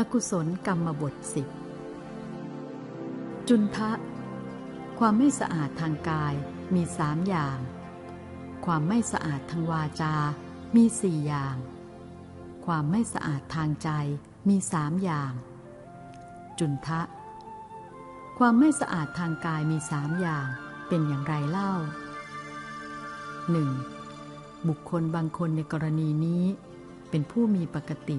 อกุศลกรรมบทสิบจุนทะ ความไม่สะอาดทางกายมีสามอย่าง ความไม่สะอาดทางวาจา มีสี่อย่าง ความไม่สะอาดทางใจมีสามอย่าง จุนทะ ความไม่สะอาดทางกายมีสามอย่างเป็นอย่างไรเล่าหนึ่งบุคคลบางคนในกรณีนี้ เป็นผู้มีปกติ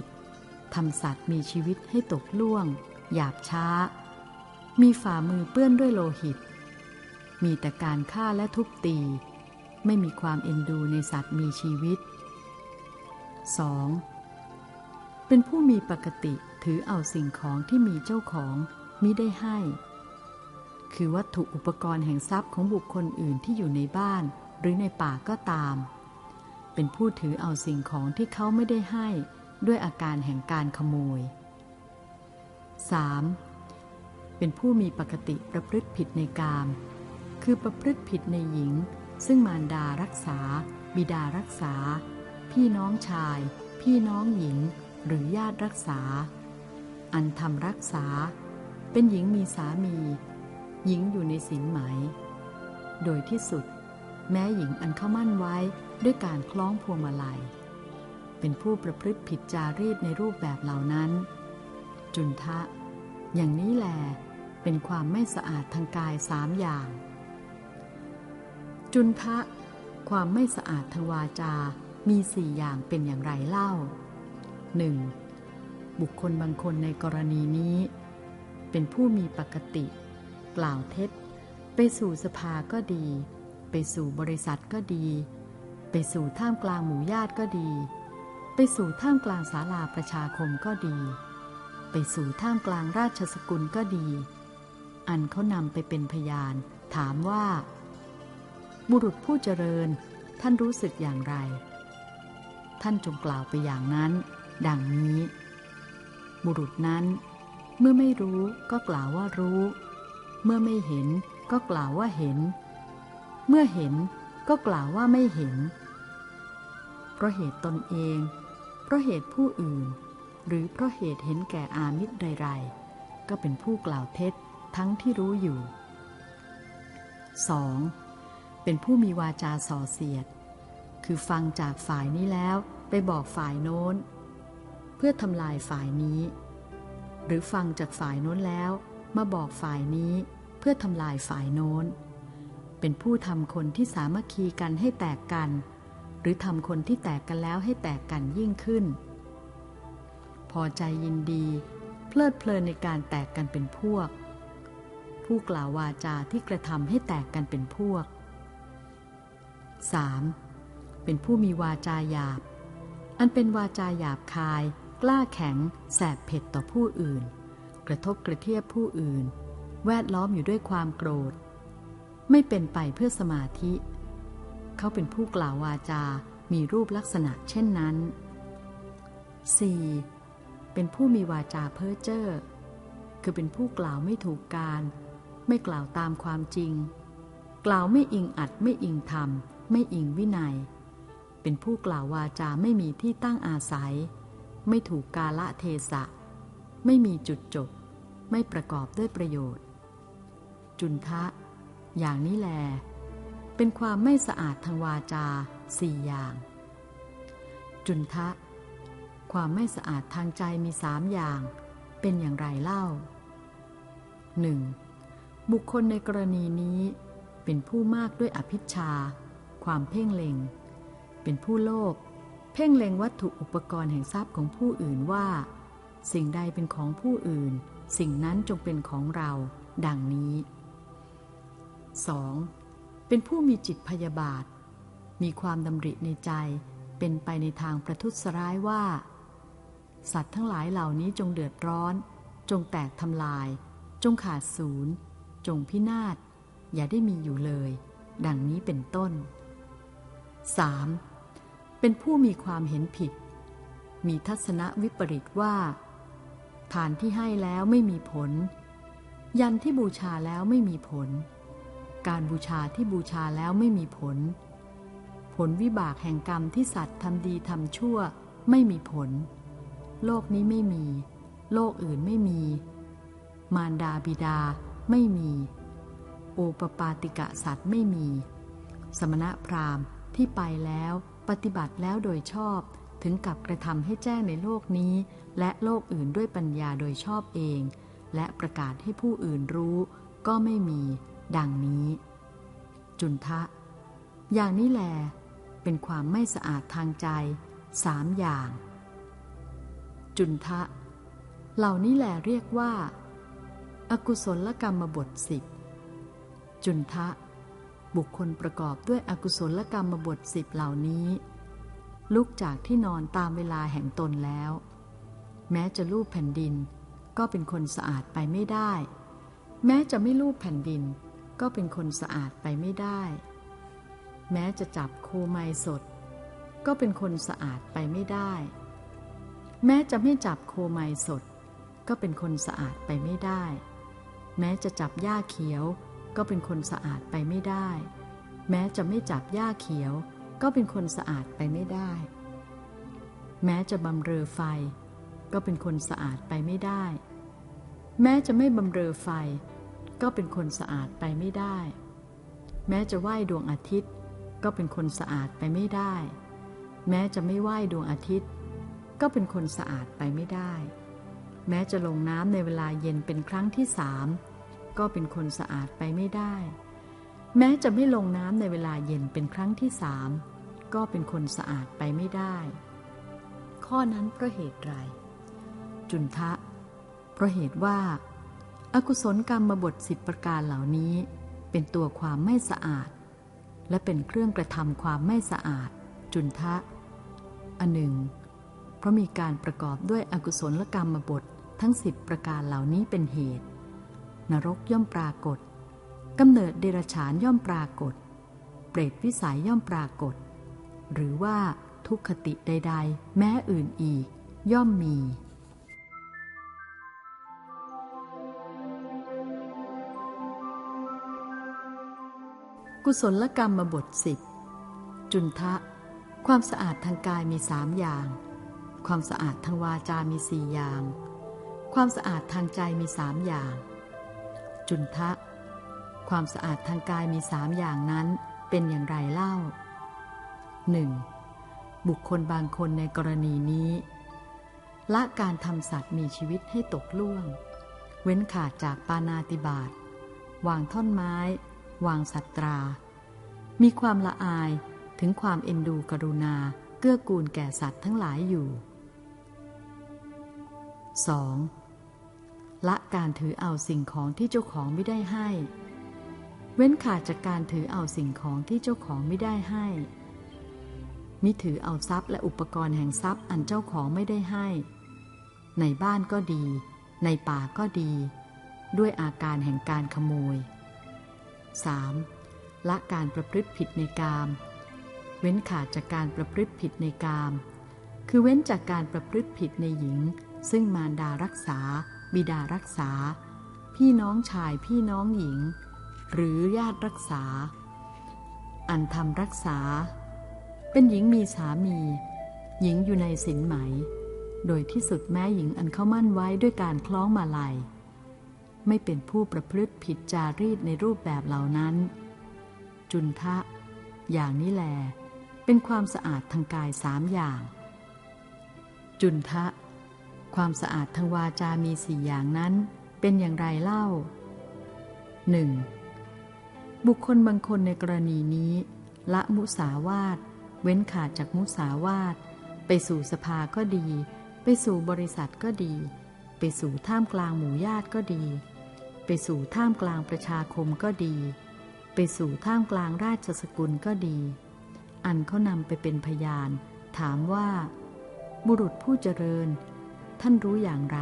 ทำสัตว์มีชีวิตให้ตกล่วง หยาบช้า มีฝ่ามือเปื้อนด้วยโลหิต มีแต่การฆ่าและทุบตี ไม่มีความเอ็นดูในสัตว์มีชีวิต 2. เป็นผู้มีปกติถือเอาสิ่งของที่มีเจ้าของมิได้ให้ คือวัตถุอุปกรณ์แห่งทรัพย์ของบุคคลอื่นที่อยู่ในบ้านหรือในป่าก็ตาม เป็นผู้ถือเอาสิ่งของที่เขาไม่ได้ให้ ด้วยอาการแห่งการขโมย 3. เป็นผู้มีปกติประพฤติผิดในกาม คือประพฤติผิดในหญิง ซึ่งมารดารักษา บิดารักษา พี่น้องชาย พี่น้องหญิง หรือญาติรักษา อันทำรักษา เป็นหญิงมีสามี หญิงอยู่ในศีลไหม โดยที่สุด แม้หญิงอันเข้ามั่นไว้ด้วยการคล้องพวงมาลัย เป็นผู้ประพฤติผิดจารีตในรูปแบบเหล่านั้น จุนทะ อย่างนี้แหลเป็นความไม่สะอาดทางกายสามอย่าง จุนทะ ความไม่สะอาดทางวาจา มีสี่อย่างเป็นอย่างไรเล่า 1. บุคคลบางคนในกรณีนี้ เป็นผู้มีปกติ กล่าวเท็จ ไปสู่สภาก็ดี ไปสู่บริษัทก็ดี ไปสู่ท่ามกลางหมู่ญาติก็ดี ไปสู่ท่ามกลางศาลาประชาคมก็ดี ไปสู่ท่ามกลางราชสกุลก็ดี อันเขานำไปเป็นพยาน ถามว่า บุรุษผู้เจริญท่านรู้สึกอย่างไร ท่านจงกล่าวไปอย่างนั้น ดังนี้ บุรุษนั้น เมื่อไม่รู้ก็กล่าวว่ารู้ เมื่อไม่เห็นก็กล่าวว่าเห็น เมื่อเห็นก็กล่าวว่าไม่เห็น เพราะเหตุตนเอง เพราะเหตุผู้อื่น หรือเพราะเหตุเห็นแก่อามิตรใดๆ ก็เป็นผู้กล่าวเท็จทั้งที่รู้อยู่ 2. เป็นผู้มีวาจาส่อเสียด คือฟังจากฝ่ายนี้แล้วไปบอกฝ่ายโน้น เพื่อทำลายฝ่ายนี้ หรือฟังจากฝ่ายโน้นแล้ว มาบอกฝ่ายนี้เพื่อทำลายฝ่ายโน้น เป็นผู้ทำคนที่สามัคคีกันให้แตกกัน หรือทำคนที่แตกกันแล้วให้แตกกันยิ่งขึ้น พอใจยินดี เพลิดเพลินในการแตกกันเป็นพวก ผู้กล่าววาจาที่กระทำให้แตกกันเป็นพวก 3. เป็นผู้มีวาจาหยาบ อันเป็นวาจาหยาบคาย กล้าแข็ง แสบเผ็ดต่อผู้อื่น กระทบกระเทียบผู้อื่น แวดล้อมอยู่ด้วยความโกรธ ไม่เป็นไปเพื่อสมาธิ เขาเป็นผู้กล่าววาจา มีรูปลักษณะเช่นนั้น 4. เป็นผู้มีวาจาเพ้อเจ้อ คือเป็นผู้กล่าวไม่ถูกการ ไม่กล่าวตามความจริง กล่าวไม่อิงอัดไม่อิงธรรม ไม่อิงวินัย เป็นผู้กล่าววาจาไม่มีที่ตั้งอาศัย ไม่ถูกกาละเทศะ ไม่มีจุดจบ ไม่ประกอบด้วยประโยชน์ จุนทะ อย่างนี้แล เป็นความไม่สะอาดทางวาจาสี่อย่าง จุนทะ ความไม่สะอาดทางใจมีสามอย่าง เป็นอย่างไรเล่า 1. บุคคลในกรณีนี้เป็นผู้มากด้วยอภิชา ความเพ่งเล็ง เป็นผู้โลภเพ่งเล็งวัตถุอุปกรณ์แห่งทรัพย์ของผู้อื่นว่า สิ่งใดเป็นของผู้อื่น สิ่งนั้นจงเป็นของเรา ดังนี้ 2. เป็นผู้มีจิตพยาบาท มีความดำริในใจ เป็นไปในทางประทุษร้ายว่า สัตว์ทั้งหลายเหล่านี้จงเดือดร้อน จงแตกทำลาย จงขาดศูนย์ จงพินาศ อย่าได้มีอยู่เลย ดังนี้เป็นต้น 3. เป็นผู้มีความเห็นผิด มีทัศนวิปริตว่า ทานที่ให้แล้วไม่มีผล ยันที่บูชาแล้วไม่มีผล การบูชาที่บูชาแล้วไม่มีผล ผลวิบากแห่งกรรมที่สัตว์ทำดีทำชั่วไม่มีผล โลกนี้ไม่มี โลกอื่นไม่มี มารดาบิดาไม่มี โอปปาติกะสัตว์ไม่มี สมณะพราหมณ์ที่ไปแล้วปฏิบัติแล้วโดยชอบถึงกับกระทำให้แจ้งในโลกนี้ และโลกอื่นด้วยปัญญาโดยชอบเอง และประกาศให้ผู้อื่นรู้ก็ไม่มี ดังนี้ จุนทะ อย่างนี้แหลเป็นความไม่สะอาดทางใจสามอย่าง จุนทะ เหล่านี้แหลเรียกว่า อกุศลกรรมบทสิบจุนทะ บุคคลประกอบด้วยอกุศลกรรมบทสิบเหล่านี้ ลุกจากที่นอนตามเวลาแห่งตนแล้ว แม้จะลูบแผ่นดินก็เป็นคนสะอาดไปไม่ได้ แม้จะไม่ลูบแผ่นดิน ก็เป็นคนสะอาดไปไม่ได้ แม้จะจับโคไมสด ก็เป็นคนสะอาดไปไม่ได้ แม้จะไม่จับโคไมสด ก็เป็นคนสะอาดไปไม่ได้ แม้จะจับหญ้าเขียว ก็เป็นคนสะอาดไปไม่ได้ แม้จะไม่จับหญ้าเขียว ก็เป็นคนสะอาดไปไม่ได้ แม้จะบำเรอไฟ ก็เป็นคนสะอาดไปไม่ได้ แม้จะไม่บำเรอไฟ ก็เป็นคนสะอาดไปไม่ได้ แม้จะไหว้ดวงอาทิตย์ ก็เป็นคนสะอาดไปไม่ได้ แม้จะไม่ไหว้ดวงอาทิตย์ ก็เป็นคนสะอาดไปไม่ได้ แม้จะลงน้ำในเวลาเย็นเป็นครั้งที่สามก็เป็นคนสะอาดไปไม่ได้ แม้จะไม่ลงน้ำในเวลาเย็นเป็นครั้งที่สามก็เป็นคนสะอาดไปไม่ได้ ข้อนั้นเพราะเหตุไร จุนทะ เพราะเหตุว่า อกุศลกรรมบทสิบประการเหล่านี้ เป็นตัวความไม่สะอาด และเป็นเครื่องกระทำความไม่สะอาด จุนทะ อันหนึ่ง เพราะมีการประกอบด้วยอกุศลกรรมบททั้งสิบประการเหล่านี้เป็นเหตุ นรกย่อมปรากฏกำเนิดเดรัจฉานย่อมปรากฏ เปรตวิสัยย่อมปรากฏ หรือว่าทุกขติใด ๆ แม้อื่นอีก ย่อมมี กุศลกรรมมบทสิบจุนทะ ความสะอาดทางกายมีสามอย่าง ความสะอาดทางวาจามีสี่อย่าง ความสะอาดทางใจมีสามอย่าง จุนทะ ความสะอาดทางกายมีสามอย่างนั้นเป็นอย่างไรเล่าหนึ่งบุคคลบางคนในกรณีนี้ละการทำสัตว์มีชีวิตให้ตกล่วง เว้นขาดจากปานาติบาตวางท่อนไม้ วางสัตรา มีความละอายถึงความเอ็นดูกรุณา เกื้อกูลแก่สัตว์ทั้งหลายอยู่ 2. ละการถือเอาสิ่งของที่เจ้าของไม่ได้ให้ เว้นขาดจากการถือเอาสิ่งของที่เจ้าของไม่ได้ให้ มิถือเอาทรัพย์และอุปกรณ์แห่งทรัพย์อันเจ้าของไม่ได้ให้ ในบ้านก็ดี ในป่าก็ดี ด้วยอาการแห่งการขโมย 3. ละการประพฤติผิดในกาม เว้นขาดจากการประพฤติผิดในกาม คือเว้นจากการประพฤติผิดในหญิง ซึ่งมารดารักษา บิดารักษา พี่น้องชายพี่น้องหญิง หรือญาติรักษา อันทำรักษา เป็นหญิงมีสามี หญิงอยู่ในสินไหม โดยที่สุดแม้หญิงอันเข้ามั่นไว้ด้วยการคล้องมาลัย ไม่เป็นผู้ประพฤติผิดจารีตในรูปแบบเหล่านั้น จุนทะ อย่างนี้แล เป็นความสะอาดทางกายสามอย่าง จุนทะ ความสะอาดทางวาจามีสี่อย่างนั้น เป็นอย่างไรเล่า 1. บุคคลบางคนในกรณีนี้ ละมุสาวาท เว้นขาดจากมุสาวาท ไปสู่สภาก็ดี ไปสู่บริษัทก็ดี ไปสู่ท่ามกลางหมู่ญาติก็ดี ไปสู่ท่ามกลางประชาคมก็ดี ไปสู่ท่ามกลางราชสกุลก็ดี อันเขานำไปเป็นพยาน ถามว่า บุรุษผู้เจริญ ท่านรู้อย่างไร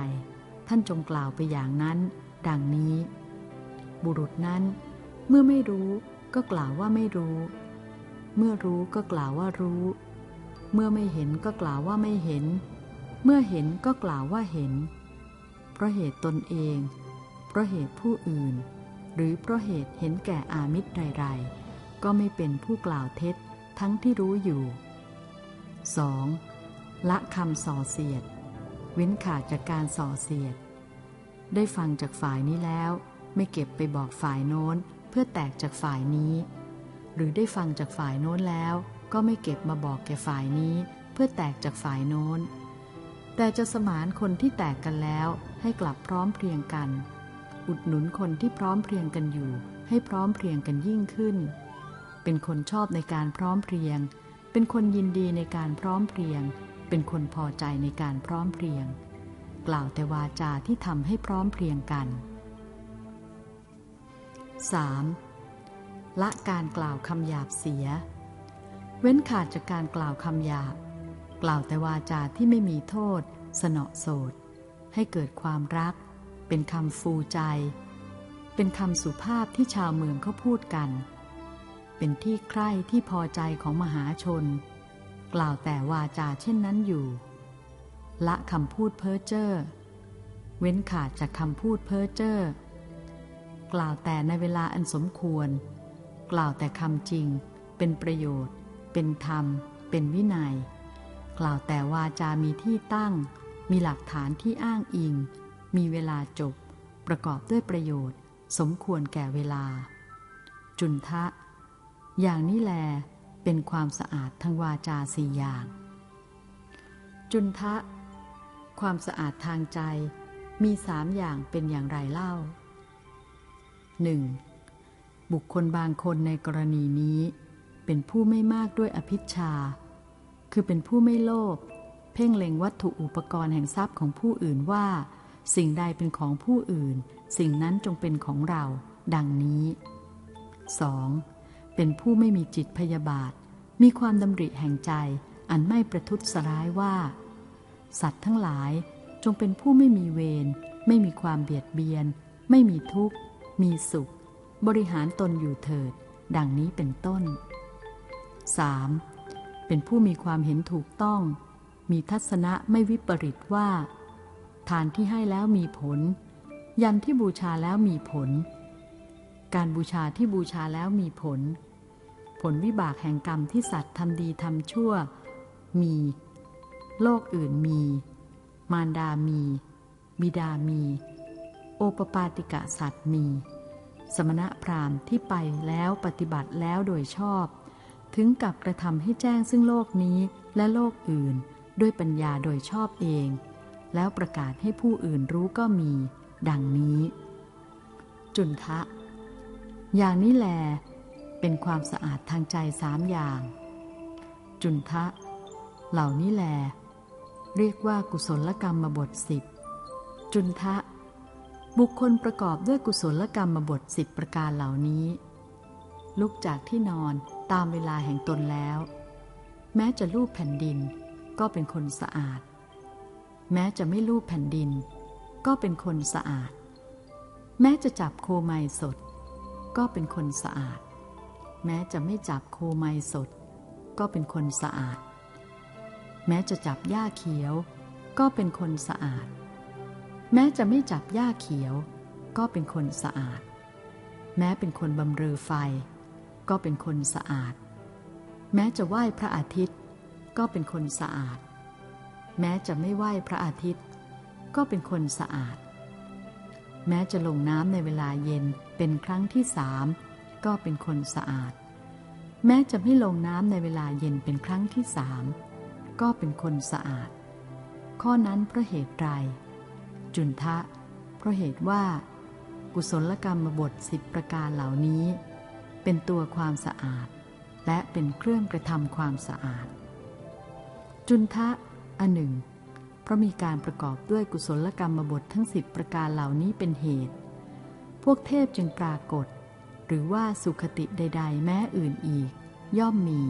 ท่านจงกล่าวไปอย่างนั้น ดังนี้ บุรุษนั้น เมื่อไม่รู้ก็กล่าวว่าไม่รู้ เมื่อรู้ก็กล่าวว่ารู้ เมื่อไม่เห็นก็กล่าวว่าไม่เห็น เมื่อเห็นก็กล่าวว่าเห็น เพราะเหตุตนเอง เพราะเหตุผู้อื่น หรือเพราะเหตุเห็นแก่อามิตรไรๆ ก็ไม่เป็นผู้กล่าวเท็จทั้งที่รู้อยู่ 2. ละคำส่อเสียด เว้นขาดจากการส่อเสียด ได้ฟังจากฝ่ายนี้แล้ว ไม่เก็บไปบอกฝ่ายโน้นเพื่อแตกจากฝ่ายนี้ หรือได้ฟังจากฝ่ายโน้นแล้ว ก็ไม่เก็บมาบอกแก่ฝ่ายนี้ เพื่อแตกจากฝ่ายโน้นแต่จะสมานคนที่แตกกันแล้วให้กลับพร้อมเพรียงกัน อุดหนุนคนที่พร้อมเพรียงกันอยู่ ให้พร้อมเพรียงกันยิ่งขึ้น เป็นคนชอบในการพร้อมเพรียง เป็นคนยินดีในการพร้อมเพรียง เป็นคนพอใจในการพร้อมเพรียง กล่าวแต่วาจาที่ทำให้พร้อมเพรียงกัน 3. ละการกล่าวคำหยาบเสีย เว้นขาดจากการกล่าวคำหยาบ กล่าวแต่วาจาที่ไม่มีโทษ สนอโสดให้เกิดความรัก เป็นคำฟูใจ เป็นคำสุภาพที่ชาวเมืองเขาพูดกัน เป็นที่ใคร่ที่พอใจของมหาชน กล่าวแต่วาจาเช่นนั้นอยู่ ละคำพูดเพ้อเจ้อ เว้นขาดจากคำพูดเพ้อเจ้อ กล่าวแต่ในเวลาอันสมควร กล่าวแต่คำจริง เป็นประโยชน์ เป็นธรรม เป็นวินัย กล่าวแต่วาจามีที่ตั้ง มีหลักฐานที่อ้างอิง มีเวลาจบ ประกอบด้วยประโยชน์ สมควรแก่เวลา จุนทะ อย่างนี้แลเป็นความสะอาดทางวาจาสี่อย่าง จุนทะ ความสะอาดทางใจมีสามอย่างเป็นอย่างไรเล่า 1. บุคคลบางคนในกรณีนี้เป็นผู้ไม่มากด้วยอภิชา คือเป็นผู้ไม่โลภ เพ่งเล็งวัตถุอุปกรณ์แห่งทรัพย์ของผู้อื่นว่า สิ่งใดเป็นของผู้อื่น สิ่งนั้นจงเป็นของเรา ดังนี้ 2. เป็นผู้ไม่มีจิตพยาบาท มีความดำริแห่งใจ อันไม่ประทุษร้ายว่า สัตว์ทั้งหลายจงเป็นผู้ไม่มีเวร ไม่มีความเบียดเบียน ไม่มีทุกข์ มีสุข บริหารตนอยู่เถิด ดังนี้เป็นต้น 3. เป็นผู้มีความเห็นถูกต้อง มีทัศนะไม่วิปริตว่า ทานที่ให้แล้วมีผล ยันที่บูชาแล้วมีผล การบูชาที่บูชาแล้วมีผล ผลวิบากแห่งกรรมที่สัตว์ทำดีทำชั่ว มี โลกอื่นมี มารดามี บิดามี โอปปาติกะสัตว์มี สมณะพราหมณ์ที่ไปแล้วปฏิบัติแล้วโดยชอบ ถึงกับกระทำให้แจ้งซึ่งโลกนี้และโลกอื่น ด้วยปัญญาโดยชอบเอง แล้วประกาศให้ผู้อื่นรู้ก็มี ดังนี้ จุนทะ อย่างนี้แล เป็นความสะอาดทางใจสามอย่าง จุนทะ เหล่านี้แล เรียกว่ากุศลกรรมบทสิบจุนทะ บุคคลประกอบด้วยกุศลกรรมบทสิบประการเหล่านี้ ลุกจากที่นอนตามเวลาแห่งตนแล้ว แม้จะลูบแผ่นดินก็เป็นคนสะอาด แม้จะไม่ลูบแผ่นดิน ก็เป็นคนสะอาด แม้จะจับโคไมสด ก็เป็นคนสะอาด แม้จะไม่จับโคไมสด ก็เป็นคนสะอาด แม้จะจับหญ้าเขียว ก็เป็นคนสะอาด แม้จะไม่จับหญ้าเขียว ก็เป็นคนสะอาด แม้เป็นคนบำเรอไฟ ก็เป็นคนสะอาด แม้จะไหว้พระอาทิตย์ ก็เป็นคนสะอาด แม้จะไม่ไหว้พระอาทิตย์ ก็เป็นคนสะอาด แม้จะลงน้ำในเวลาเย็นเป็นครั้งที่สามก็เป็นคนสะอาด แม้จะไม่ลงน้ำในเวลาเย็นเป็นครั้งที่สามก็เป็นคนสะอาด ข้อนั้นเพราะเหตุไรจุนทะ เพราะเหตุว่า กุศลกรรมบทสิบประการเหล่านี้ เป็นตัวความสะอาด และเป็นเครื่องกระทำความสะอาด จุนทะ อันหนึ่ง เพราะมีการประกอบด้วยกุศลกรรมบททั้งสิบประการเหล่านี้เป็นเหตุ พวกเทพจึงปรากฏ หรือว่าสุขติใด ๆ แม้อื่นอีก ย่อมมี